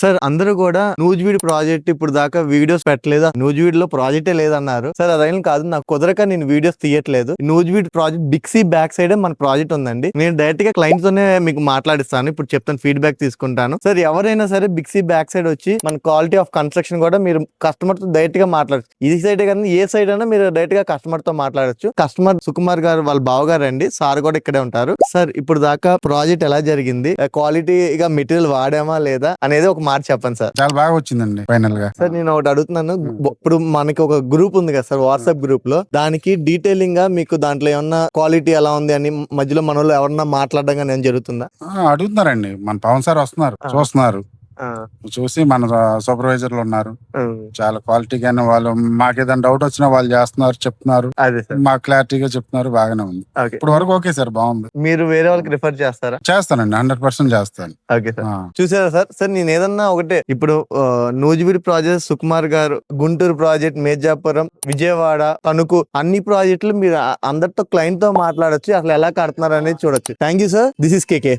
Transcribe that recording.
Sir అందరూ కూడా Nuzvid project ఇప్పుడు దాకా వీడియోస్ పెట్టలేదు? నూజివీడ్లో ప్రాజెక్టే లేదన్నారు. సార్ అదైనా కాదు నాకు కుదరక నేను వీడియోస్ తీయట్లేదు. నూజివీడ్ ప్రాజెక్ట్ బిక్సీ బ్యాక్ సైడ్ మన ప్రాజెక్ట్ ఉందండి. నేను డైరెక్ట్గా క్లయింట్ తోనే మీకు మాట్లాడిస్తాను. ఇప్పుడు చెప్తాను ఫీడ్బ్యాక్ తీసుకుంటాను. సార్ ఎవరైనా సరే బిక్సీ బ్యాక్ సైడ్ వచ్చి మన క్వాలిటీ ఆఫ్ కన్స్ట్రక్షన్ కూడా మీరు కస్టమర్తో డైరెక్ట్గా మాట్లాడచ్చు. ఈ సైడ్ కానీ ఏ సైడ్ అయినా మీరు డైరెక్ట్గా కస్టమర్తో మాట్లాడొచ్చు. కస్టమర్ సుకుమార్ గారు వాళ్ళ బావగారు అండి సార్ కూడా ఇక్కడే ఉంటారు. సార్ ఇప్పుడు దాకా ప్రాజెక్ట్ ఎలా జరిగింది? క్వాలిటీగా మెటీరియల్ వాడామా లేదా? అనేది ఒక మాట చెప్పండి సార్. చాలా బాగా వచ్చిందండి ఫైనల్గా. సార్ నేను ఒకటి అడుగుతున్నాను. బ- ఇప్పుడు మనకి ఒక గ్రూప్ ఉంది కదా సార్ వాట్సాప్ గ్రూప్లో. దానికి డీటెయిలింగ్గా మీకు దాంట్లో ఏమన్నా క్వాలిటీ ఎలా ఉంది అని మధ్యలో మన వాళ్ళు ఎవరన్నా మాట్లాడడం కానీ జరుగుతుందా? అడుగుతున్నారండి. మన పవన్ సార్ వస్తున్నారు. చూస్తున్నారు. చూసి మన సూపర్వైజర్లు ఉన్నారు. చాలా క్వాలిటీ గానే వాళ్ళు మాకేదైనా డౌట్ వచ్చినా వాళ్ళు చేస్తున్నారు చెప్తున్నారు. అదే సార్. మాకు క్లారిటీగా చెప్తున్నారు బాగానే ఉంది. ఇప్పుడు వరకు ఓకే సార్ బాగుంది. మీరు వేరే వాళ్ళకి రిఫర్ చేస్తారా? చేస్తానండి హండ్రెడ్ పర్సెంట్ చేస్తాను. చూసారా సార్? సార్ నేను ఏదన్నా ఒకటే ఇప్పుడు నూజివీడు ప్రాజెక్ట్ సుకుమార్ గారు గుంటూరు ప్రాజెక్ట్ మేజాపురం విజయవాడ తణుకు అన్ని ప్రాజెక్టులు మీరు అందరితో క్లయింట్తో మాట్లాడొచ్చు అసలు ఎలా కడుతున్నారు అనేది చూడొచ్చు thank you sir this is KK